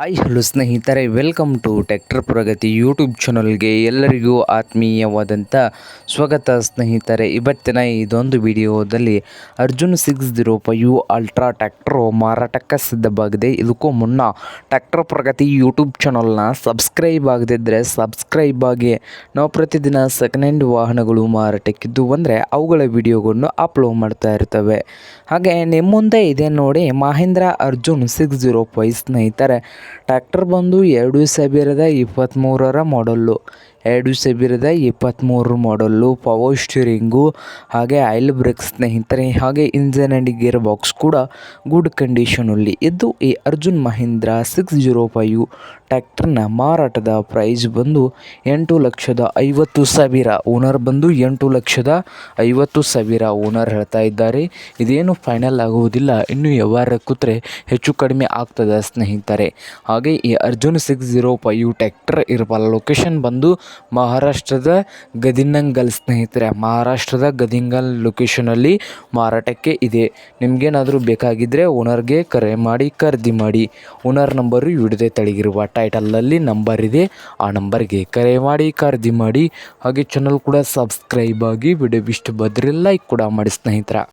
Hi hello ಸ್ನೇಹಿತರೆ welcome to tractor Pragati YouTube ಚಾನಲ್ಗೆ ಎಲ್ಲರಿಗೂ ಆತ್ಮೀಯವಾದಂಥ ಸ್ವಾಗತ ಸ್ನೇಹಿತರೆ. ಇವತ್ತಿನ ಇದೊಂದು ವಿಡಿಯೋದಲ್ಲಿ Arjun six zero five ultra tractor ಮಾರಾಟಕ್ಕೆ ಸಿದ್ಧವಾಗಿದೆ. ಇದಕ್ಕೂ ಮುನ್ನ ಟ್ಯಾಕ್ಟರ್ ಪ್ರಗತಿ ಯೂಟ್ಯೂಬ್ ಚಾನಲ್ನ ಸಬ್ಸ್ಕ್ರೈಬ್ ಆಗದಿದ್ದರೆ ಸಬ್ಸ್ಕ್ರೈಬ್ ಆಗಿ ನಾವು ಪ್ರತಿದಿನ ಸೆಕೆಂಡ್ ಹ್ಯಾಂಡ್ ವಾಹನಗಳು ಮಾರಾಟಕ್ಕಿದ್ದು ಅಂದರೆ ಅವುಗಳ ವಿಡಿಯೋಗಳನ್ನು ಅಪ್ಲೋಡ್ ಮಾಡ್ತಾ ಇರ್ತವೆ. ಹಾಗೆ ನಿಮ್ಮ ಮುಂದೆ ಇದೆ ನೋಡಿ Mahindra Arjun six zero five ಸ್ನೇಹಿತರೆ. ಟ್ರ್ಯಾಕ್ಟರ್ ಬಂದು ಎರಡು ಸಾವಿರದ ಇಪ್ಪತ್ತ್ಮೂರರ ಮಾಡಲ್ಲು ಎರಡು ಸಾವಿರದ ಇಪ್ಪತ್ತ್ಮೂರು ಮಾಡಲ್ಲು ಪವರ್ ಸ್ಟೀರಿಂಗು ಹಾಗೆ ಆಯಿಲ್ ಬ್ರೇಕ್ ಸ್ನೇಹಿತರೆ ಹಾಗೆ ಇಂಜನ್ ಆ್ಯಂಡ್ ಗೇರ್ ಬಾಕ್ಸ್ ಕೂಡ ಗುಡ್ ಕಂಡೀಷನಲ್ಲಿ ಇದ್ದು, ಈ Arjun Mahindra six zero five ಟ್ರ್ಯಾಕ್ಟರ್ನ ಮಾರಾಟದ ಪ್ರೈಸ್ ಬಂದು ಎಂಟು ಲಕ್ಷದ ಐವತ್ತು ಸಾವಿರ. ಓನರ್ ಬಂದು ಎಂಟು ಲಕ್ಷದ ಐವತ್ತು ಸಾವಿರ ಓನರ್ ಹೇಳ್ತಾ ಇದ್ದಾರೆ. ಇದೇನು ಫೈನಲ್ ಆಗುವುದಿಲ್ಲ, ಇನ್ನು ವ್ಯವಹಾರ ಕೂತ್ರೆ ಹೆಚ್ಚು ಕಡಿಮೆ ಆಗ್ತದೆ ಸ್ನೇಹಿತರೆ. ಹಾಗೆ ಈ Arjun six zero five tractor ಇರುವ ಲೊಕೇಶನ್ ಬಂದು ಮಹಾರಾಷ್ಟ್ರದ ಗದಿನಂಗಲ್ ಸ್ನೇಹಿತರೆ, ಮಹಾರಾಷ್ಟ್ರದ ಗದಿಂಗಲ್ ಲೊಕೇಶನಲ್ಲಿ ಮಾರಾಟಕ್ಕೆ ಇದೆ. ನಿಮಗೇನಾದರೂ ಬೇಕಾಗಿದ್ದರೆ ಓನರ್ಗೆ ಕರೆ ಮಾಡಿ, ಖರೀದಿ ಮಾಡಿ. ಓನರ್ ನಂಬರು ಇಡದೆ ತಳಗಿರುವ ಟೈಟಲಲ್ಲಿ ನಂಬರ್ ಇದೆ. ಆ ನಂಬರ್ಗೆ ಕರೆ ಮಾಡಿ, ಖರೀದಿ ಮಾಡಿ. ಹಾಗೆ ಚಾನಲ್ ಕೂಡ ಸಬ್ಸ್ಕ್ರೈಬ್ ಆಗಿ ವಿಡಿಯೋ ಇಷ್ಟು ಬದ್ರಿ ಲೈಕ್ ಕೂಡ ಮಾಡಿ ಸ್ನೇಹಿತರ.